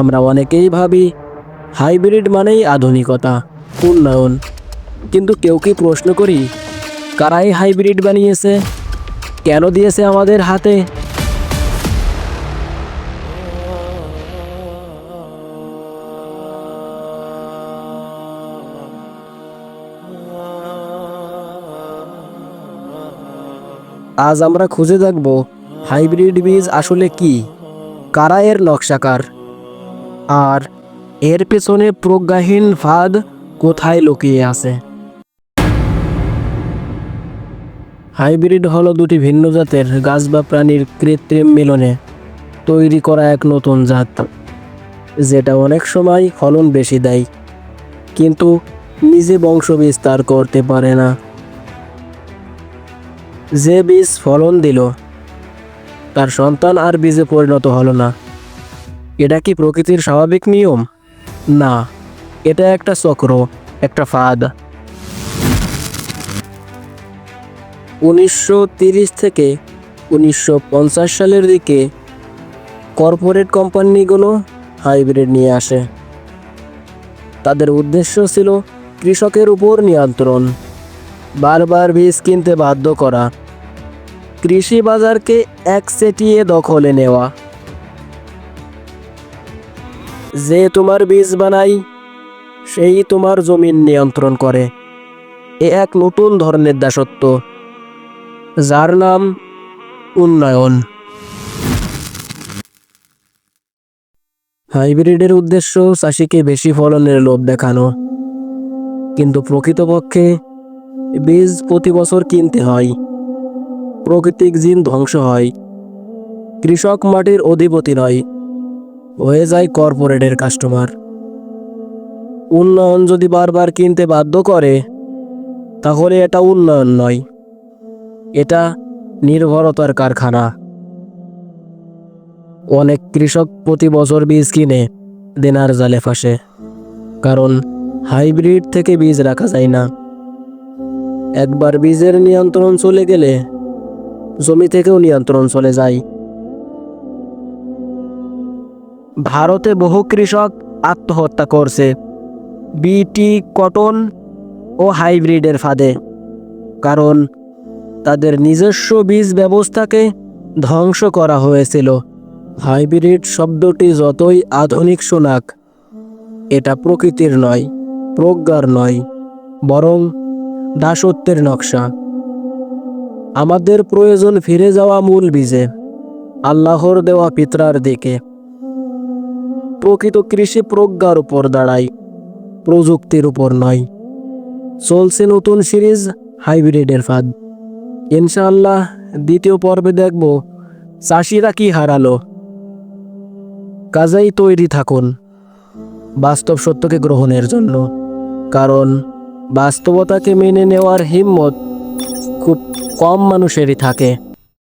আমরা অনেকেই ভাবি, হাইব্রিড মানেই আধুনিকতা, উন্নয়ন। কিন্তু কেউ কি প্রশ্ন করি, কারাই হাইব্রিড বানিয়েছে? কেন দিয়েছে আমাদের হাতে? আজ আমরা খুঁজে দেখব, হাইব্রিড বীজ আসলে কি, কারা এর নকশাকার? আর এর পেছনে প্রজ্ঞাহীন ফাঁদ কোথায় লুকিয়ে আছে? হাইব্রিড হলো দুটি ভিন্ন জাতের গাছ বা প্রাণীর কৃত্রিম মিলনে তৈরি করা এক নতুন জাত, যেটা অনেক সময় ফলন বেশি দেয়, কিন্তু নিজে বংশ বিস্তার করতে পারে না। যে বীজ ফলন দিল, তার সন্তান আর বীজে পরিণত হলো না। এটা কি প্রকৃতির স্বাভাবিক নিয়ম? না, এটা একটা চক্র, একটা ফাঁদ। উনিশশো থেকে উনিশশো পঞ্চাশ সালের দিকে কর্পোরেট কোম্পানিগুলো হাইব্রিড নিয়ে আসে। তাদের উদ্দেশ্য ছিল কৃষকের উপর নিয়ন্ত্রণ, বারবার বীজ কিনতে বাধ্য করা, কৃষি বাজারকে একচেটিয়ে দখলে নেওয়া। যে তোমার বীজ বানাই, সেই তোমার জমিন নিয়ন্ত্রণ করে। এ এক নতুন ধরনের দাসত্ব, যার নাম উন্নয়ন। হাইব্রিডের উদ্দেশ্য চাষিকে বেশি ফলনের লোভ দেখানো। কিন্তু প্রকৃতপক্ষে বীজ প্রতি বছর কিনতে হয়। প্রাকৃতিক জিন ধ্বংস হয়। কৃষক মাটির অধিপতি নয়। হয়ে যায় কর্পোরেটের কাস্টমার উন্নয়ন যদি বারবার কিনতে বাধ্য করে, তাহলে এটা উন্নয়ন নয়। এটা নির্ভরতার কারখানা। অনেক কৃষক প্রতি বছর বীজ কিনে দেনার জালে ফাঁসে, কারণ হাইব্রিড থেকে বীজ রাখা যায় না। একবার বীজের নিয়ন্ত্রণ চলে গেলে জমি থেকেও নিয়ন্ত্রণ চলে যায়। ভারতে বহু কৃষক আত্মহত্যা করছে। বিটি কটন ও হাইব্রিডের ফাঁদে। কারণ তাদের নিজস্ব বীজ ব্যবস্থাকে ধ্বংস করা হয়েছিল। হাইব্রিড শব্দটি যতই আধুনিক শোনাক, এটা প্রকৃতির নয়, প্রজ্ঞার নয়, বরং দাসত্বের নকশা। আমাদের প্রয়োজন ফিরে যাওয়া মূল বীজে, আল্লাহর দেওয়া পিতরার দিকে। প্রকৃত কৃষি প্রজ্ঞার উপর দাঁড়ায়, প্রযুক্তির উপর নয়। চলছে নতুন সিরিজ হাইব্রিডের ফাঁদ। ইনশাআল্লাহ দ্বিতীয় পর্বে দেখব চাষিরা কি হারালো। কাজেই তৈরি থাকুন, বাস্তব সত্যকে গ্রহণের জন্য। কারণ বাস্তবতাকে মেনে নেওয়ার হিম্মত খুব কম মানুষেরই থাকে।